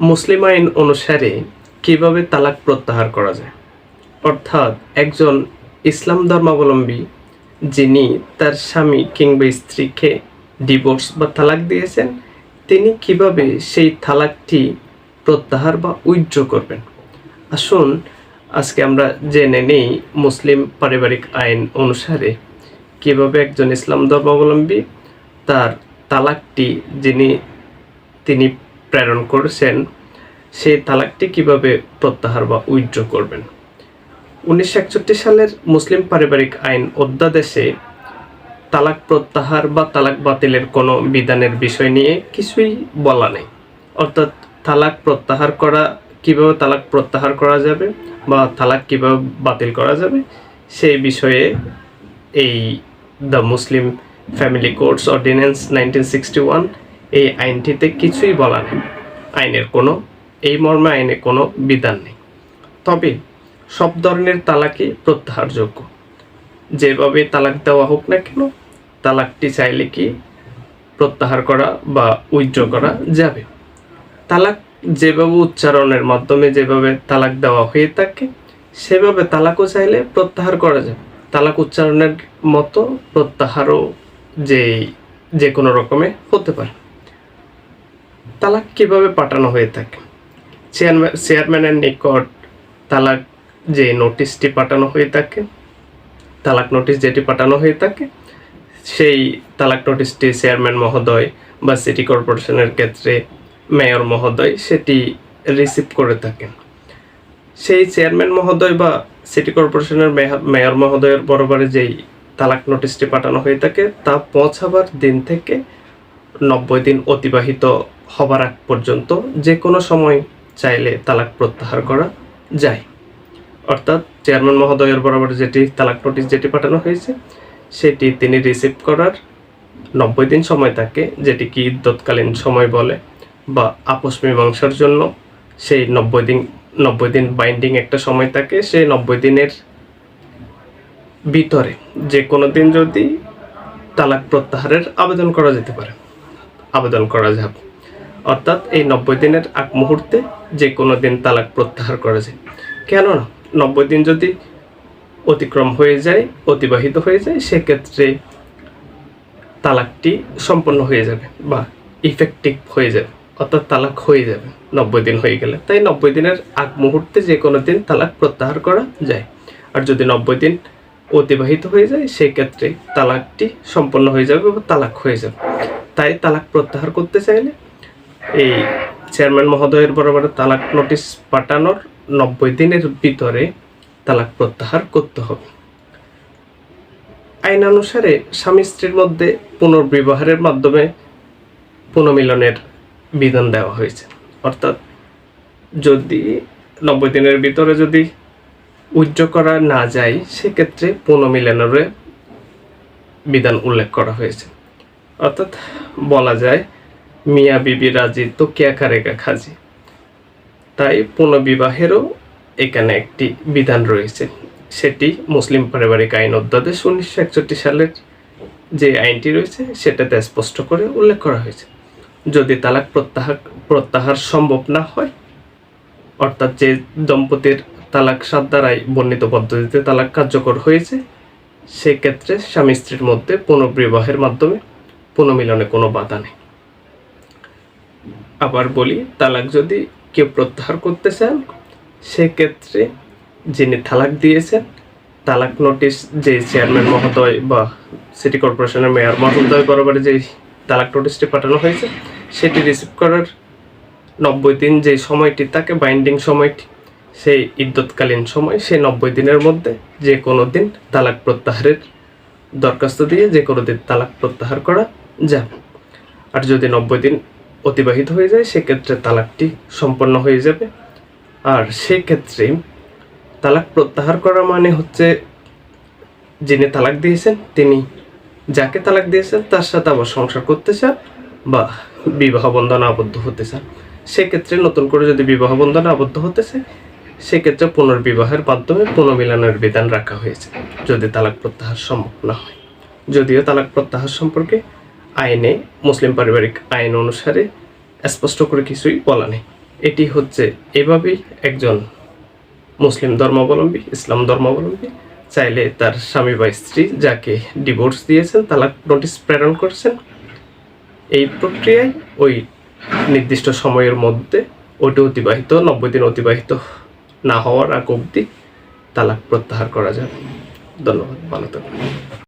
মুসলিম আইন অনুসারে কীভাবে তালাক প্রত্যাহার করা যায়? অর্থাৎ একজন ইসলাম ধর্মাবলম্বী যিনি তার স্বামী কিংবা স্ত্রীকে ডিভোর্স বা তালাক দিয়েছেন, তিনি কীভাবে সেই তালাকটি প্রত্যাহার বা উইথড্র করবেন? আসুন আজকে আমরা জেনে নেই মুসলিম পারিবারিক আইন অনুসারে কীভাবে একজন ইসলাম ধর্মাবলম্বী তার তালাকটি যিনি, তিনি প্রেরণ করেছেন, সেই তালাকটি কীভাবে প্রত্যাহার বা উইথড্র করবেন? উনিশশো একষট্টি সালের মুসলিম পারিবারিক আইন অধ্যাদেশে তালাক প্রত্যাহার বা তালাক বাতিলের কোনো বিধানের বিষয় নিয়ে কিছুই বলা নেই। অর্থাৎ তালাক প্রত্যাহার করা, কীভাবে তালাক প্রত্যাহার করা যাবে বা তালাক কীভাবে বাতিল করা যাবে, সেই বিষয়ে এই the Muslim family courts ordinance nineteen sixty one এই আইনটিতে কিছুই বলা নেই। আইনের কোনো, এই মর্মে আইনে কোনো বিধান নেই। তবে সব ধরনের তালাকই প্রত্যাহারযোগ্য। যেভাবে তালাক দেওয়া হোক না কেন, তালাকটি চাইলে কি প্রত্যাহার করা বা উইথড্র করা যাবে? তালাক যেভাবে উচ্চারণের মাধ্যমে যেভাবে তালাক দেওয়া হয়ে থাকে, সেভাবে তালাকও চাইলে প্রত্যাহার করা যাবে। তালাক উচ্চারণের মতো প্রত্যাহারও যে যে কোনো রকমে হতে পারে। তালাক কীভাবে পাঠানো হয়ে থাকে? চেয়ারম্যান চেয়ারম্যানের নিকট তালাক যে নোটিশটি পাঠানো হয়ে থাকে, তালাক নোটিশ যেটি পাঠানো হয়ে থাকে, সেই তালাক নোটিশটি চেয়ারম্যান মহোদয় বা সিটি কর্পোরেশনের ক্ষেত্রে মেয়র মহোদয় সেটি রিসিভ করে থাকেন। সেই চেয়ারম্যান মহোদয় বা সিটি কর্পোরেশনের মেয়র মহোদয়ের বরাবরে যেই তালাক নোটিশটি পাঠানো হয়ে থাকে, তা পৌঁছাবার দিন থেকে নব্বই দিন অতিবাহিত হবার আগ পর্যন্ত যে কোনো সময় চাইলে তালাক প্রত্যাহার করা যায়। অর্থাৎ চেয়ারম্যান মহোদয়ের বরাবর যেটি তালাক নোটিশ যেটি পাঠানো হয়েছে, সেটি তিনি রিসিভ করার নব্বই দিন সময় থাকে, যেটি কি ইদ্যৎকালীন সময় বলে বা আপোষ মীমাংসার জন্য। সেই নব্বই দিন নব্বই দিন বাইন্ডিং একটা সময় থাকে, সেই নব্বই দিনের ভিতরে যে কোনো দিন যদি তালাক প্রত্যাহারের আবেদন করা যেতে পারে। আবেদন করা যাবে অর্থাৎ এই নব্বই দিনের আগ মুহূর্তে যে কোনো দিন তালাক প্রত্যাহার করা যায়। কেননা, নব্বই দিন যদি অতিক্রম হয়ে যায়, অতিবাহিত হয়ে যায়, সেক্ষেত্রে তালাকটি সম্পন্ন হয়ে যাবে বা ইফেক্টিভ হয়ে যাবে। অর্থাৎ তালাক হয়ে যাবে, নব্বই দিন হয়ে গেলে। তাই নব্বই দিনের আগ মুহূর্তে যে কোনো দিন তালাক প্রত্যাহার করা যায়। আর যদি নব্বই দিন অতিবাহিত হয়ে যায়, সেক্ষেত্রে তালাকটি সম্পন্ন হয়ে যাবে বা তালাক হয়ে যাবে। তাই তালাক প্রত্যাহার করতে চাইলে এই চেয়ারম্যান মহোদয়ের বরাবর তালাক নোটিশ পাঠানোর নব্বই দিনের ভিতরে তালাক প্রত্যাহার করতে হবে। আইন অনুসারে স্বামী স্ত্রীর মধ্যে পুনর্বিবাহের মাধ্যমে পুনর্মিলনের বিধান দেওয়া হয়েছে। অর্থাৎ যদি নব্বই দিনের ভিতরে যদি উজ্জ্ব করা না যায়, সেক্ষেত্রে পুনর্মিলনের বিধান উল্লেখ করা হয়েছে। অর্থাৎ বলা যায়, মিয়া বিবি রাজি, তো কেয়া কারেগা খাজি? তাই পুনর্বিবাহেরও এখানে একটি বিধান রয়েছে। সেটি মুসলিম পারিবারিক আইন অধ্যাদেশ উনিশশো একষট্টি সালের যে আইনটি রয়েছে, সেটাতে স্পষ্ট করে উল্লেখ করা হয়েছে। যদি তালাক প্রত্যাহার প্রত্যাহার সম্ভব না হয়, অর্থাৎ যে দম্পতির তালাক সাত দ্বারাই বর্ণিত পদ্ধতিতে তালাক কার্যকর হয়েছে, সেক্ষেত্রে স্বামী স্ত্রীর মধ্যে পুনর্বিবাহের মাধ্যমে পুনর্মিলনে কোনো বাধা নেই। আবার বলি, তালাক যদি কেউ প্রত্যাহার করতে চান, সেক্ষেত্রে যিনি তালাক দিয়েছেন, তালাক নোটিশ যে চেয়ারম্যান মহোদয় বা সিটি কর্পোরেশনের মেয়র মহোদয় বরাবরে যে তালাক নোটিশটি পাঠানো হয়েছে, সেটি রিসিভ করার নব্বই দিন যে সময়টি থাকে বাইন্ডিং সময়টি, সেই ইদ্যৎকালীন সময়, সেই নব্বই দিনের মধ্যে যে কোনো দিন তালাক প্রত্যাহারের দরখাস্ত দিয়ে যে কোনো দিন তালাক প্রত্যাহার করা যাবে আর যদি নব্বই দিন অতিবাহিত হয়ে যায়, সেক্ষেত্রে তালাকটি সম্পন্ন হয়ে যাবে। আর সেক্ষেত্রে তালাক প্রত্যাহার করা মানে হচ্ছে, যিনি তালাক দিয়েছেন, তিনি যাকে তালাক দিয়েছেন, তার সাথে আবার সংসার করতে চান বা বিবাহ বন্ধনে আবদ্ধ হতে চান। সেক্ষেত্রে নতুন করে যদি বিবাহ বন্ধনে আবদ্ধ হতে চায়, সেক্ষেত্রে পুনর্বিবাহের মাধ্যমে পুনর্মিলনের বিধান রাখা হয়েছে, যদি তালাক প্রত্যাহার সম্ভব না হয়। যদিও তালাক প্রত্যাহার সম্পর্কে আইনে, মুসলিম পারিবারিক আইন অনুসারে স্পষ্ট করে কিছুই বলা নেই। এটি হচ্ছে এভাবেই একজন মুসলিম ধর্মাবলম্বী, ইসলাম ধর্মাবলম্বী, চাইলে তার স্বামী বা স্ত্রী যাকে ডিভোর্স দিয়েছেন, তালাক নোটিশ প্রেরণ করছেন, এই প্রক্রিয়ায় ওই নির্দিষ্ট সময়ের মধ্যে ওটি অতিবাহিত, নব্বই দিন অতিবাহিত না হওয়ার আগ অবধি তালাক প্রত্যাহার করা যাবে। ধন্যবাদ, ভালো থাকুন।